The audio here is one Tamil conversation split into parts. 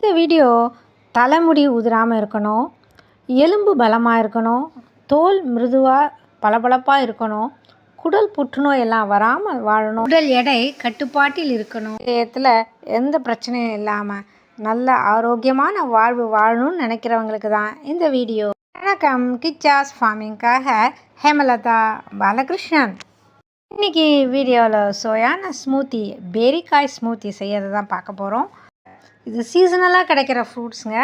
இந்த வீடியோ தலைமுடி உதிராமல் இருக்கணும் எலும்பு பலமாக இருக்கணும் தோல் மிருதுவாக பளபளப்பாக இருக்கணும் குடல் புற்றுநோய் எல்லாம் வராமல் வாழணும் உடல் எடை கட்டுப்பாட்டில் இருக்கணும். இதயத்தில் எந்த பிரச்சனையும் இல்லாமல் நல்ல ஆரோக்கியமான வாழ்வு வாழணும்னு நினைக்கிறவங்களுக்கு தான் இந்த வீடியோ. வணக்கம் கிச்சாஸ் ஃபார்மிங்காக ஹேமலதா பாலகிருஷ்ணன். இன்றைக்கி வீடியோவில் சோயான ஸ்மூத்தி பேரிக்காய் ஸ்மூத்தி செய்கிறது தான் பார்க்க போகிறோம் இது சீசனலாக கிடைக்கிற ஃப்ரூட்ஸுங்க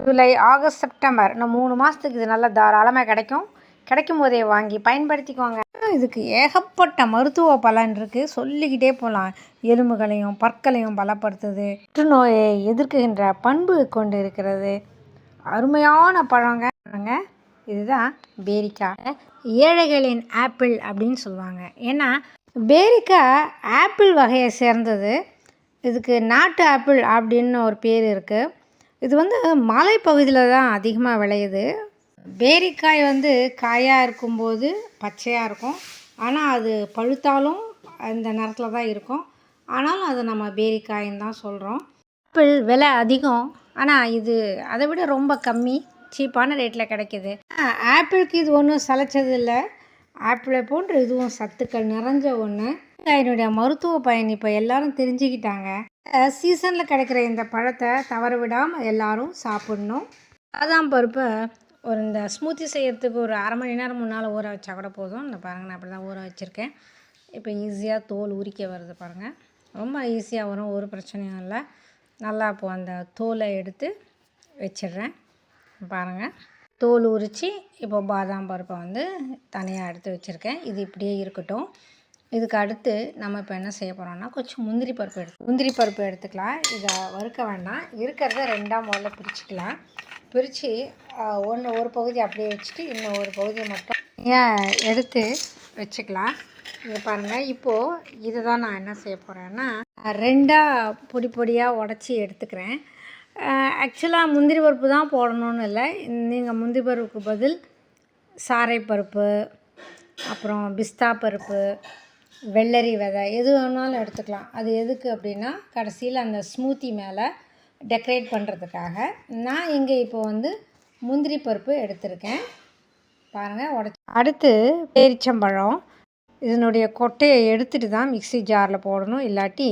ஜூலை ஆகஸ்ட் செப்டம்பர். இன்னும் மூணு மாதத்துக்கு இது நல்லா தாராளமாக கிடைக்கும். கிடைக்கும் போதே வாங்கி பயன்படுத்திக்கோங்க. இதுக்கு ஏகப்பட்ட மருத்துவ பலன் இருக்குது சொல்லிக்கிட்டே போகலாம் எலும்புகளையும் பற்களையும் பலப்படுத்துது. புற்றுநோயை எதிர்க்குகின்ற பண்பு கொண்டு இருக்கிறது. அருமையான பழங்க. இதுதான் பேரிக்காய். ஏழைகளின் ஆப்பிள் அப்படின்னு சொல்லுவாங்க. ஏன்னா பேரிக்காய் ஆப்பிள் வகையை சேர்ந்தது. இதுக்கு நாட்டு ஆப்பிள் அப்படின்னு ஒரு பேர் இருக்குது இது வந்து மலைப்பகுதியில் தான் அதிகமாக விளையுது. பேரிக்காய் வந்து காயாக இருக்கும்போது பச்சையாக இருக்கும். ஆனால் அது பழுத்தாலும் அந்த நேரத்தில் தான் இருக்கும். ஆனாலும் அது நம்ம பேரிக்காயின்னு தான் சொல்கிறோம் ஆப்பிள் விலை அதிகம். ஆனால் இது அதை விட ரொம்ப கம்மி சீப்பான ரேட்டில் கிடைக்கிது. ஆப்பிளுக்கு இது ஒன்றும் சளைச்சது இல்லை. ஆப்பிளை போன்ற இதுவும் சத்துக்கள் நிறைஞ்ச ஒன்று என்னுடைய மருத்துவ பயன் இப்போ எல்லாரும் தெரிஞ்சுக்கிட்டாங்க. சீசனில் கிடைக்கிற இந்த பழத்தை தவற விடாமல் எல்லாரும் சாப்பிடணும். பாதாம் பருப்பை ஒரு இந்த ஸ்மூத்தி செய்கிறதுக்கு ஒரு அரை மணி நேரம் முன்னால் ஊற வச்சா கூட போதும். இந்த பாருங்கள் நான் அப்படி தான் ஊற வச்சுருக்கேன். இப்போ ஈஸியாக தோல் உரிக்க வருது பாருங்கள் ரொம்ப ஈஸியாக வரும் ஒரு பிரச்சனையும் இல்லை. நல்லா இப்போது அந்த தோலை எடுத்து வச்சிடுறேன். பாருங்கள் தோல் உரித்து இப்போ பாதாம் பருப்பை வந்து தனியாக எடுத்து வச்சுருக்கேன். இது இப்படியே இருக்கட்டும். இதுக்கு அடுத்து நம்ம இப்போ என்ன செய்ய போகிறோம்னா கொஞ்சம் முந்திரி பருப்பு எடுத்து முந்திரி பருப்பு எடுத்துக்கலாம். இதை வறுக்க வேண்டாம் இருக்கிறத ரெண்டாம் முதல்ல பிரிச்சுக்கலாம். பிரித்து ஒன்று ஒரு பகுதி அப்படியே வச்சுட்டு இன்னும் ஒரு பகுதியை மட்டும் ஏன் எடுத்து வச்சுக்கலாம். இதை பாருங்கள் இப்போது இதை தான் நான் என்ன செய்ய போகிறேன்னா ரெண்டாக பொடி பொடியாக உடச்சி எடுத்துக்கிறேன். ஆக்சுவலாக முந்திரி பருப்பு தான் போடணும்னு இல்லை. நீங்கள் முந்திரி பருப்புக்கு பதில் சாரை பருப்பு அப்புறம் பிஸ்தா பருப்பு வெள்ளரி விதை எது வேணாலும் எடுத்துக்கலாம். அது எதுக்கு அப்படின்னா கடைசியில் அந்த ஸ்மூத்தி மேலே டெக்கரேட் பண்ணுறதுக்காக நான் இங்கே இப்போ வந்து முந்திரி பருப்பு எடுத்திருக்கேன். பாருங்கள் உடச்சி அடுத்து பேரிச்சம்பழம். இதனுடைய கொட்டையை எடுத்துட்டு தான் மிக்ஸி ஜாரில் போடணும். இல்லாட்டி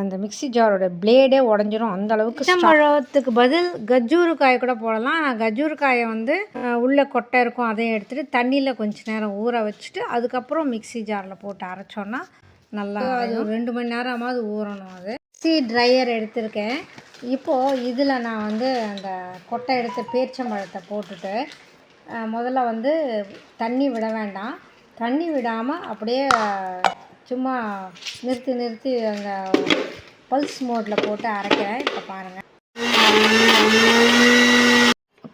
அந்த மிக்ஸி ஜாரோட பிளேடே உடஞ்சிரும். அந்த அளவுக்கு பழத்துக்கு பதில் கஜூரு காய் கூட போடலாம். ஆனால் கஜூரு காயை வந்து உள்ள கொட்டை இருக்கும் அதையும் எடுத்துகிட்டு தண்ணியில் கொஞ்ச நேரம் ஊற வச்சுட்டு அதுக்கப்புறம் மிக்ஸி ஜாரில் போட்டு அரைச்சோன்னா நல்லா அது ஒரு ரெண்டு மணி நேரமாவது ஊறணும் அது. மிக்ஸி ட்ரையர் எடுத்திருக்கேன். இப்போது இதில் நான் வந்து அந்த கொட்டை எடுத்த பேரிச்சம்பழத்தை போட்டுட்டு முதல்ல வந்து தண்ணி விட வேண்டாம். தண்ணி விடாமல் அப்படியே சும்மா நிறுத்தி நிறுத்தி அந்த பல்ஸ் மோட்டில் போட்டு அரைக்கிறேன் இப்போ பாருங்கள்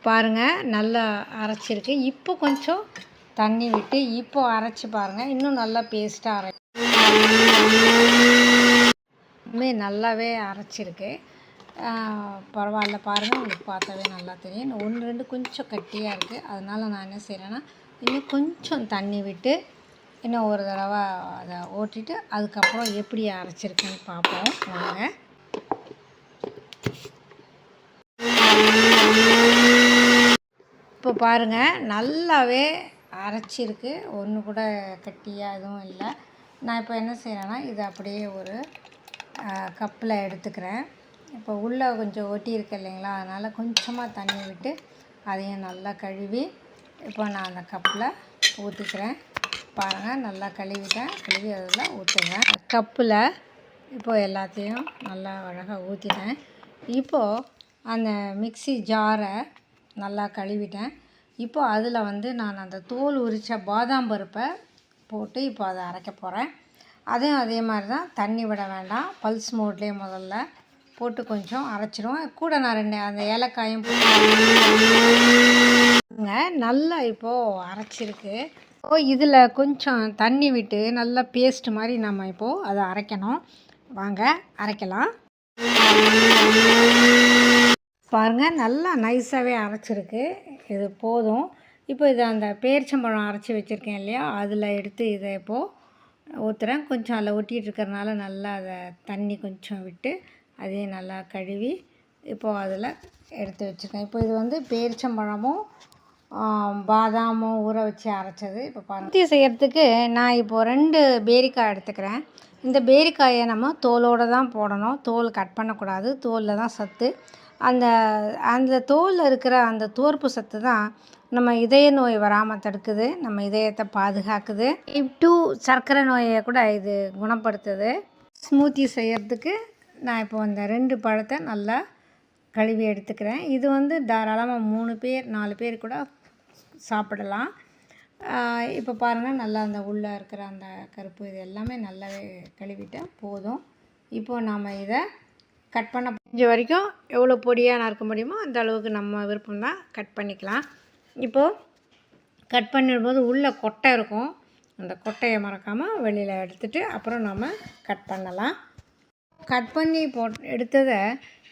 பாருங்கள் நல்லா அரைச்சிருக்கு. இப்போ கொஞ்சம் தண்ணி விட்டு இப்போ அரைச்சி பாருங்கள் இன்னும் நல்லா பேஸ்ட்டாக அரை இன்னுமே நல்லாவே அரைச்சிருக்கு. பரவாயில்ல பாருங்கள் உங்களுக்கு பார்த்தாவே நல்லா தெரியும். ஒன்று ரெண்டு கொஞ்சம் கட்டியாக இருக்குது அதனால் நான் என்ன செய்கிறேன்னா இன்னும் கொஞ்சம் தண்ணி விட்டு இன்னும் ஒரு தடவை அதை ஓட்டிட்டு அதுக்கப்புறம் எப்படி அரைச்சிருக்குன்னு பார்ப்போம். வாங்க. இப்போ பாருங்கள் நல்லாவே அரைச்சிருக்கு. ஒன்று கூட கட்டியாக எதுவும் இல்லை. நான் இப்போ என்ன செய்கிறேன்னா இதை அப்படியே ஒரு கப்பில் எடுத்துக்கிறேன். இப்போ உள்ளே கொஞ்சம் ஒட்டியிருக்கு இல்லைங்களா? அதனால் கொஞ்சமாக தண்ணி விட்டு அதையும் நல்லா கழுவி இப்போ நான் அந்த கப்பில் ஊற்றிக்கிறேன். பாருங்கள் நல்லா கழுவிட்டேன். கழுவி அதில் ஊற்றுவேன் கப்பில் இப்போது எல்லாத்தையும் நல்லா அழகாக ஊற்றிட்டேன். இப்போது அந்த மிக்ஸி ஜாரை நல்லா கழுவிட்டேன். இப்போ அதில் வந்து நான் அந்த தோல் உரித்த பாதாம் பருப்பை போட்டு இப்போ அதை அரைக்க போகிறேன். அதையும் அதே மாதிரி தான் தண்ணி விட வேண்டாம். பல்ஸ் மோட்லேயே முதல்ல போட்டு கொஞ்சம் அரைச்சிடுவேன் கூட நான் ரெண்டு அந்த ஏலக்காயும் போட்டுங்க நல்லா இப்போது அரைச்சிருக்கு. ஓ இதில் கொஞ்சம் தண்ணி விட்டு நல்லா பேஸ்ட் மாதிரி நம்ம இப்போது அதை அரைக்கணும். வாங்க அரைக்கலாம். பாருங்கள் நல்லா நைஸாகவே அரைச்சிருக்கு. இது போதும். இப்போ இதை அந்த பேரிச்சம்பழம் அரைச்சி வச்சுருக்கேன் இல்லையா? அதில் எடுத்து இதை இப்போது ஊற்றுறேன் கொஞ்சம் அதில் ஒட்டிகிட்டு இருக்கிறனால நல்லா அதை தண்ணி கொஞ்சம் விட்டு அதையும் நல்லா கழுவி இப்போது அதில் எடுத்து வச்சுருக்கேன். இப்போ இது வந்து பேரிச்சம்பழமும் பாதாமும் ஊற வச்சு அரைச்சது. இப்போ பருத்தி செய்கிறதுக்கு நான் இப்போது ரெண்டு பேரிக்காய் எடுத்துக்கிறேன். இந்த பேரிக்காயை நம்ம தோலோடு தான் போடணும். தோல் கட் பண்ணக்கூடாது. தோலில் தான் சத்து. அந்த அந்த தோலில் இருக்கிற அந்த தோற்பு சத்து தான் நம்ம இதய நோய் வராமல் தடுக்குது. நம்ம இதயத்தை பாதுகாக்குது. டூ சர்க்கரை நோயை கூட இது குணப்படுத்துது. ஸ்மூத்தி செய்கிறதுக்கு நான் இப்போ இந்த ரெண்டு பழத்தை நல்லா கழுவி எடுத்துக்கிறேன். இது வந்து தாராளமாக மூணு பேர் நாலு பேர் கூட சாப்பிடலாம். இப்போ பாருங்கள் நல்லா அந்த உள்ளே இருக்கிற அந்த கருப்பு இது எல்லாமே நல்லாவே கழுவிட்டால் போதும். இப்போது நாம் இதை கட் பண்ண முடிஞ்ச வரைக்கும் எவ்வளோ பொடியாக நறுக்க முடியுமோ அந்த அளவுக்கு நம்ம விருப்பம் தான் கட் பண்ணிக்கலாம். இப்போது கட் பண்ணும்போது உள்ளே கொட்டை இருக்கும். அந்த கொட்டையை மறக்காமல் வெளியில் எடுத்துட்டு அப்புறம் நம்ம கட் பண்ணலாம். கட் பண்ணி போட் எடுத்ததை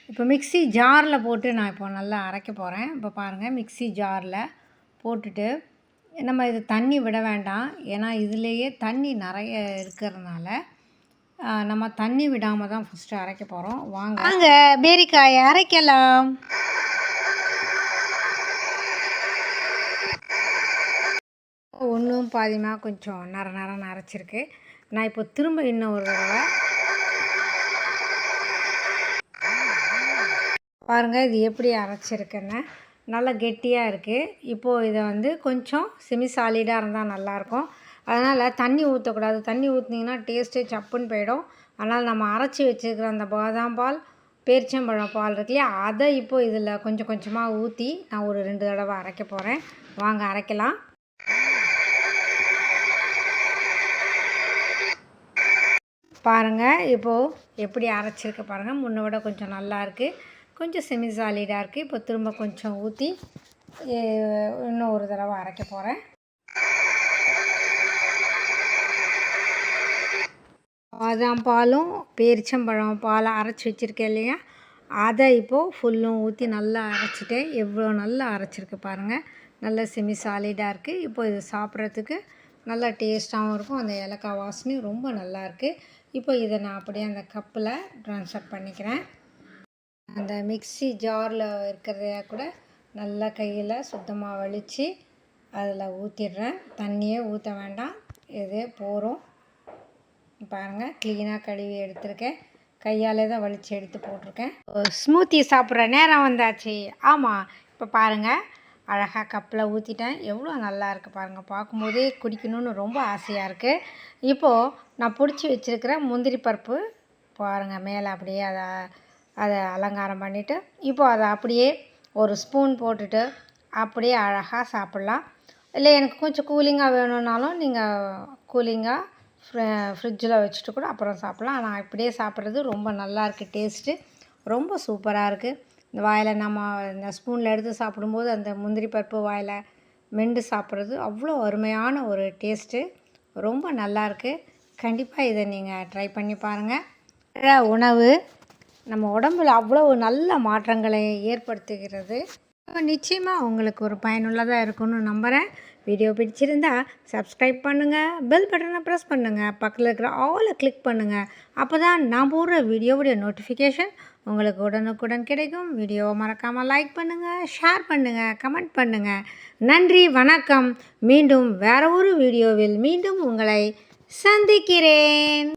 இப்போ மிக்ஸி ஜாரில் போட்டு நான் இப்போ நல்லா அரைக்க போகிறேன் இப்போ பாருங்கள் மிக்ஸி ஜாரில் போட்டுட்டு நம்ம இது தண்ணி விட வேண்டாம். ஏன்னா இதுலேயே தண்ணி நிறைய இருக்கிறதுனால நம்ம தண்ணி விடாமல் தான் ஃபஸ்ட்டு அரைக்க போகிறோம் வாங்க. வாங்க பேரிக்காயை அரைக்கலாம். ஒன்றும் பாதியமாக கொஞ்சம் நர நரன்னு அரைச்சிருக்கு. நான் இப்போ திரும்ப இன்னும் ஒரு தடவை. பாருங்கள் இது எப்படி அரைச்சிருக்குன்னு. நல்லா கெட்டியாக இருக்குது இப்போது இதை வந்து கொஞ்சம் செமி சாலிடாக இருந்தால் நல்லாயிருக்கும் அதனால் தண்ணி ஊற்றக்கூடாது தண்ணி ஊற்றுனீங்கன்னா டேஸ்ட்டே சப்புன்னு போயிடும். அதனால் நம்ம அரைச்சி வச்சுருக்கிற அந்த பாதாம் பால் பேரிச்சம்பழம் பால் இருக்கு இல்லையா? அதை இப்போ இதில் கொஞ்சம் கொஞ்சமாக ஊற்றி நான் ஒரு ரெண்டு தடவை அரைக்க போகிறேன் வாங்க அரைக்கலாம். பாருங்கள் இப்போது எப்படி அரைச்சிருக்கு பாருங்கள் முன்னை விட கொஞ்சம் நல்லா இருக்குது கொஞ்சம் செமி சாலிடாக இருக்குது இப்போ திரும்ப கொஞ்சம் ஊற்றி இன்னும் ஒரு தடவை அரைக்க போகிறேன் பாதாம் பாலும் பேரிச்சம்பழம் பாலை அரைச்சி வச்சுருக்கேன் இல்லையா? அதை இப்போது ஃபுல்லும் ஊற்றி நல்லா அரைச்சிட்டேன் எவ்வளோ நல்லா அரைச்சிருக்கு பாருங்கள் நல்ல செமி சாலிடாக இருக்குது இப்போ இது சாப்பிட்றதுக்கு நல்லா டேஸ்ட்டாகவும் இருக்கும். அந்த ஏலக்காய் வாசனையும் ரொம்ப நல்லா இருக்குது இப்போ இதை நான் அப்படியே அந்த கப்பில் ட்ரான்ஸ்ஃபர் பண்ணிக்கிறேன். அந்த மிக்ஸி ஜாரில் இருக்கிறத கூட நல்லா கையில் சுத்தமாக வலித்து அதில் ஊற்றிடுறேன் தண்ணியே ஊற்ற வேண்டாம். இது போகிறோம் பாருங்கள் க்ளீனாக கழுவி எடுத்திருக்கேன். கையாலே தான் வலித்து எடுத்து போட்டிருக்கேன். ஸ்மூத்தி சாப்பிட்ற நேரம் வந்தாச்சு. ஆமாம் இப்போ பாருங்கள் அழகாக கப்பில் ஊற்றிட்டேன் எவ்வளோ நல்லா இருக்குது பாருங்கள் பார்க்கும்போதே குடிக்கணும்னு ரொம்ப ஆசையாக இருக்குது இப்போது நான் பிடிச்சி வச்சுருக்கிற முந்திரி பருப்பு பாருங்கள் மேலே அப்படியே அதை அதை அலங்காரம் பண்ணிவிட்டு இப்போது அதை அப்படியே ஒரு ஸ்பூன் போட்டுட்டு அப்படியே அழகாக சாப்பிட்லாம். இல்லை எனக்கு கொஞ்சம் கூலிங்காக வேணும்னாலும் நீங்கள் கூலிங்காக ஃப்ரிட்ஜில் வச்சுட்டு கூட அப்புறம் சாப்பிட்லாம். ஆனால் இப்படியே சாப்பிட்றது ரொம்ப நல்லா இருக்குது டேஸ்ட்டு ரொம்ப சூப்பராக இருக்குது இந்த வாயில் நம்ம இந்த ஸ்பூனில் எடுத்து சாப்பிடும்போது அந்த முந்திரி பருப்பு வாயில் மெண்டு சாப்பிட்றது அவ்வளோ அருமையான ஒரு டேஸ்ட்டு. ரொம்ப நல்லா இருக்குது கண்டிப்பாக இதை நீங்கள் ட்ரை பண்ணி பாருங்கள் உணவு நம்ம உடம்புல அவ்வளோ நல்ல மாற்றங்களை ஏற்படுத்துகிறது. நிச்சயமாக உங்களுக்கு ஒரு பயனுள்ளதாக இருக்கும்னு நம்புகிறேன் வீடியோ பிடிச்சிருந்தா சப்ஸ்கிரைப் பண்ணுங்கள் பெல் பட்டனை ப்ரெஸ் பண்ணுங்கள் பக்கத்தில் இருக்கிற ஆலை கிளிக் பண்ணுங்கள் அப்போ தான் நான் போடுற வீடியோவுடைய நோட்டிஃபிகேஷன் உங்களுக்கு உடனுக்குடன் கிடைக்கும். வீடியோவை மறக்காமல் லைக் பண்ணுங்கள் ஷேர் பண்ணுங்கள் கமெண்ட் பண்ணுங்கள் நன்றி வணக்கம். மீண்டும் வேற ஒரு வீடியோவில் மீண்டும் உங்களை சந்திக்கிறேன்.